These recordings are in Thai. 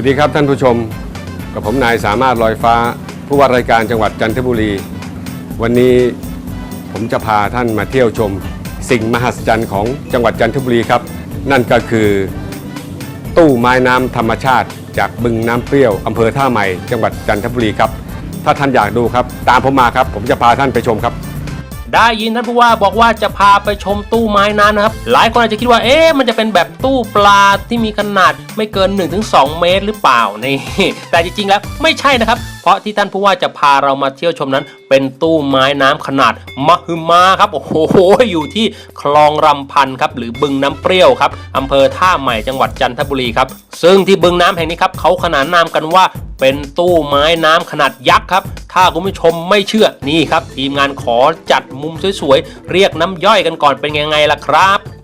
วัสดีครับท่านผู้ชม กับผมนายสามารถลอยฟ้า ผู้ว่ารายการจังหวัดจันทบุรี วันนี้ผมจะพาท่านมาเที่ยวชม สิ่งมหัศจรรย์ของจังหวัดจันทบุรีครับ นั่นก็คือตู้ไม้น้ำธรรมชาติ จากบึงน้ำเปรี้ยวอำเภอท่าใหม่ จังหวัดจันทบุรีครับ ถ้าท่านอยากดูครับ ตามผมมาครับ ผมจะพาท่านไปชมครับ ได้ยินท่านผู้ว่าบอกว่าจะพาไปชมตู้ไม้น้ำนะครับ หลายคนอาจจะคิดว่าเอ๊ะมันจะเป็นแบบตู้ปลาที่มีขนาดไม่เกิน 1-2 เมตรหรือเปล่านี่แต่จริงๆแล้วไม่ใช่นะครับเพราะที่ท่านผู้ว่าจะพาเรามาเที่ยวชมนั้น เป็นตู้ไม้น้ำขนาดมหึมาครับโอ้โหอยู่ที่คลองรำพันครับหรือบึงน้ำเปรี้ยวครับอำเภอท่าใหม่จังหวัดจันทบุรีครับซึ่งที่บึงน้ำแห่งนี้ครับเขาขนานนามกันว่าเป็นตู้ไม้น้ำขนาดยักษ์ครับ ถ้าคุณผู้ชมไม่เชื่อนี่ครับ ทีมงานขอจัดมุมสวยๆ เรียกน้ำย่อยกันก่อนเป็นยังไงล่ะครับ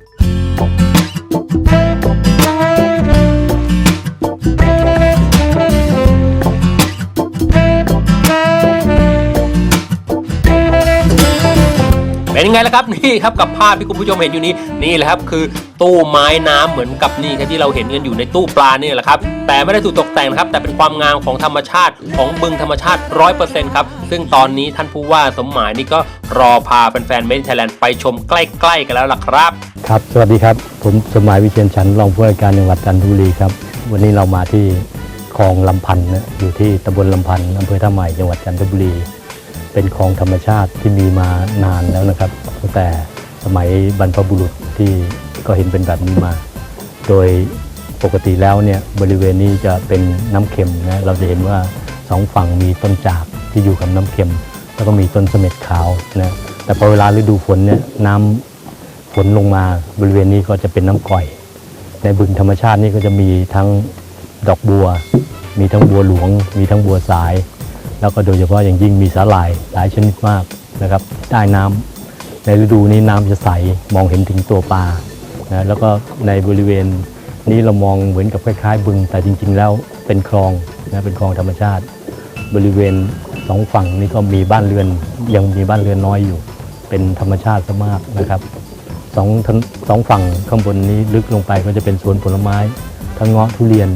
เป็นยังไงล่ะครับนี่ครับกับภาพที่คุณผู้ชมเห็นอยู่นี้นี่แหละครับคือตู้ไม้น้ำเหมือนกับนี่ครับที่เราเห็นกันอยู่ในตู้ปลาเนี่ยแหละครับแต่ไม่ได้ถูกตกแต่งนะครับแต่เป็นความงามของธรรมชาติของบึงธรรมชาติ 100%ครับซึ่งตอนนี้ท่านผู้ว่าสมหมายนี่ก็รอพาแฟนๆเมนไทยแลนด์ไปชมใกล้ๆกันแล้วล่ะครับครับ สวัสดีครับ ผมสมหมายวิเชียนชันรองผู้ว่าการจังหวัดจันทบุรีครับวันนี้เรามาที่คลองลำพันธ์นะอยู่ที่ตำบลลำพันธ์อำเภอท่าใหม่จังหวัดจันทบุรี เป็นคลองธรรมชาติที่มีมานานแล้วนะครับตั้งแต่สมัยบรรพบุรุษที่ก็เห็นเป็นแบบนี้มา โดยปกติแล้วเนี่ยบริเวณนี้จะเป็นน้ำเค็มนะเราจะเห็นว่าสองฝั่งมีต้นจากที่อยู่กับน้ำเค็ม แล้วก็มีต้นเสม็ดขาวนะแต่พอเวลาฤดูฝนเนี่ยน้ำฝนลงมาบริเวณนี้ก็จะเป็นน้ำก่อย ในบึงธรรมชาตินี่ก็จะมีทั้งดอกบัว มีทั้งบัวหลวง มีทั้งบัวสาย แล้วก็โดยเฉพาะอย่างยิ่งมีสาหร่ายหลายชนิดมากนะครับใต้น้ำในฤดูนี้น้ำจะใสมองเห็นถึงตัวปลานะแล้วก็ในบริเวณนี้เรามองเหมือนกับคล้ายๆบึง แต่จริง ๆ แล้วเป็นคลองนะเป็นคลองธรรมชาติ บริเวณสองฝั่งนี้ก็มีบ้านเรือนยังมีบ้านเรือนน้อยอยู่ เป็นธรรมชาติซะมากนะครับสองสองฝั่งข้างบนนี้ลึกลงไปก็จะเป็นสวนผลไม้ ทั้งเงาะทุเรียน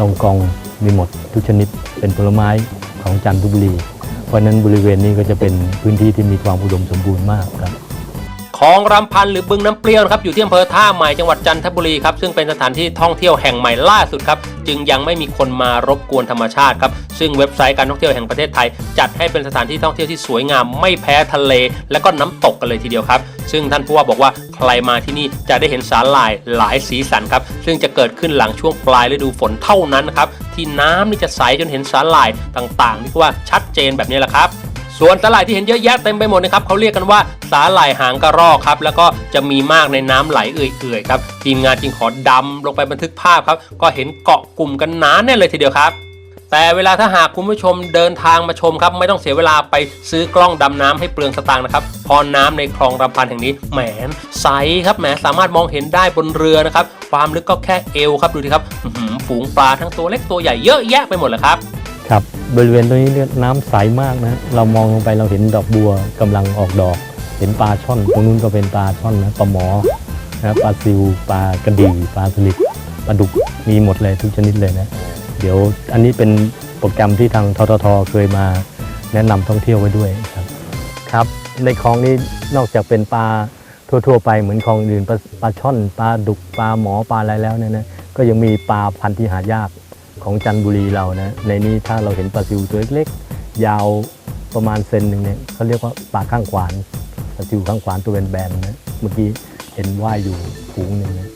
ลองกองมีหมดทุกชนิดเป็นผลไม้ ของจันทบุรี เพราะนั้นบริเวณนี้ก็จะเป็นพื้นที่ที่มีความอุดมสมบูรณ์มากครับ คลองรำพันหรือบึงน้ำเปรี้ยวนครับอยู่ที่อำเภอท่าใหม่จังหวัดจันทบุรีครับซึ่งเป็นสถานที่ท่องเที่ยวแห่งใหม่ล่าสุดครับจึงยังไม่มีคนมารบกวนธรรมชาติครับซึ่งเว็บไซต์การท่องเที่ยวแห่งประเทศไทย จัดให้เป็นสถานที่ท่องเที่ยวที่สวยงามไม่แพ้ทะเล และก็น้ำตกกันเลยทีเดียวครับซึ่งท่านผู้ว่าบอกว่าใครมาที่นี่จะได้เห็นสาหร่ายหลายสีสันครับซึ่งจะเกิดขึ้นหลังช่วงปลายฤดูฝนเท่านั้นครับที่น้ำนี่จะใสจนเห็นสาหร่ายต่างๆนี่ว่าชัดเจนแบบนี้แหละครับ ส่วนสาหร่ายที่เห็นเยอะแยะเต็มไปหมดนะครับเขาเรียกกันว่าสาหร่ายหางกระรอกครับแล้วก็จะมีมากในน้ำไหลเอื่อยๆครับทีมงานจึงขอดำลงไปบันทึกภาพครับก็เห็นเกาะกลุ่มกันหนาแน่เลยทีเดียวครับแต่เวลาถ้าหากคุณผู้ชมเดินทางมาชมครับไม่ต้องเสียเวลาไปซื้อกล้องดำน้ำให้เปลืองสตางค์นะครับพอน้ำในคลองรำพันแห่งนี้แหมใสครับแหมสามารถมองเห็นได้บนเรือนะครับความลึกก็แค่เอวครับดูดิครับอื้อหือฝูงปลาทั้งตัวเล็กตัวใหญ่เยอะแยะไปหมดเลยครับ ครับบริเวณตรงนี้นี่ยน้ำใสมากนะเรามองลงไปเราเห็นดอกบัวกำลังออกดอก เห็นปลาช่อนตรงนู้นก็เป็นปลาช่อนนะปลาหมอนะปลาซิวปลากระดีปลาสลิดปลาดุกมีหมดเลยทุกชนิดเลยนะ เดี๋ยวอันนี้เป็นโปรแกรมที่ทางทททเคยมาแนะนำท่องเที่ยวไว้ด้วยครับครับ ในคลองนี้นอกจากเป็นปลาทั่วๆ ไปเหมือนคลองอื่นปลาปลาช่อนปลาดุกปลาหมอปลาอะไรแล้วเนี่ยนะก็ยังมีปลาพันธุ์ที่หายาก ของจันทบุรีเรานะในนี้ถ้าเราเห็นปลาซิวตัวเล็กๆ ยาวประมาณเซนหนึ่งเนี่ยเขาเรียกว่าปลาข้างขวานปลาซิวข้างขวานตัวแบนๆนะเมื่อกี้เห็นว่ายอยู่ฝูงหนึ่งนะ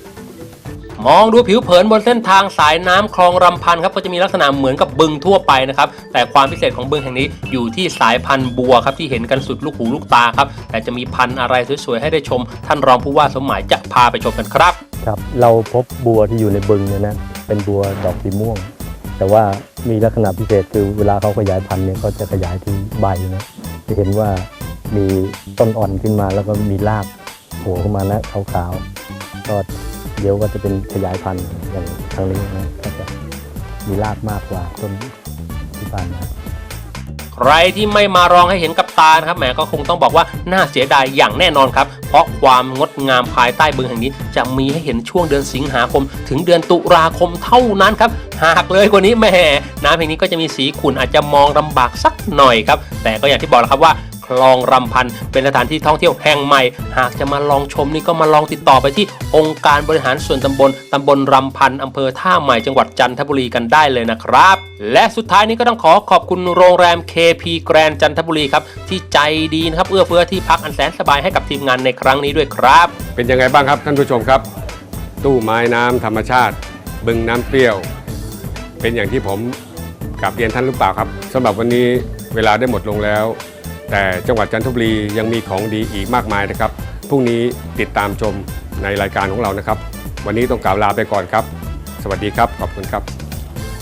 มองดูผิวเผินบนเส้นทางสายน้ำคลองรำพันครับก็จะมีลักษณะเหมือนกับบึงทั่วไปนะครับแต่ความพิเศษของบึงแห่งนี้อยู่ที่สายพันธุ์บัวครับที่เห็นกันสุดลูกหูลูกตาครับแต่จะมีพันธุ์อะไรสวยๆให้ได้ชม ท่านรองผู้ว่าสมหมายจะพาไปชมกันครับครับ เราพบบัวที่อยู่ในบึงเนี่ยนะ เป็นบัวดอกสีม่วง แต่ว่ามีลักษณะพิเศษคือเวลาเขาขยายพันธุ์เนี่ยเขาจะขยายที่ใบนะจะเห็นว่ามีต้นอ่อนขึ้นมาแล้วก็มีรากโผล่ขึ้นมานะขาวๆก็เดี๋ยวก็จะเป็นขยายพันธุ์อย่างทางนี้นะก็จะมีรากมากกว่าต้นที่ผ่านมาใครที่ไม่มารองให้เห็นกับ ตานะครับแหมก็คงต้องบอกว่าน่าเสียดายอย่างแน่นอนครับ เพราะความงดงามภายใต้บึงแห่งนี้ จะมีให้เห็นช่วงเดือนสิงหาคม ถึงเดือนตุลาคมเท่านั้นครับหากเลยกว่านี้แหมน้ำแห่งนี้ก็จะมีสีขุ่นอาจจะมองลำบากสักหน่อยครับ แต่ก็อย่างที่บอกแล้วครับว่าคลองรำพันเป็นสถานที่ท่องเที่ยวแห่งใหม่ หากจะมาลองชมนี่ก็มาลองติดต่อไปที่องค์การบริหารส่วนตำบลตำบลรำพันอำเภอท่าใหม่จังหวัดจันทบุรีกันได้เลยนะครับ และสุดท้ายนี้ก็ต้องขอขอบคุณโรงแรม KP Grand จันทบุรีครับ ที่ใจดีนะครับ เอื้อเฟื้อที่พักอันแสนสบายให้กับทีมงานในครั้งนี้ด้วยครับ เป็นยังไงบ้างครับท่านผู้ชมครับ ตู้ไม้น้ำธรรมชาติ บึงน้ำเปรี้ยว เป็นอย่างที่ผมกลับเรียนท่านหรือเปล่าครับสำหรับวันนี้เวลาได้หมดลงแล้ว แต่จังหวัดจันทบุรียังมีของดีอีกมากมายนะครับพรุ่งนี้ติดตามชมในรายการของเรานะครับ วันนี้ต้องกล่าวลาไปก่อนครับ สวัสดีครับขอบคุณครับ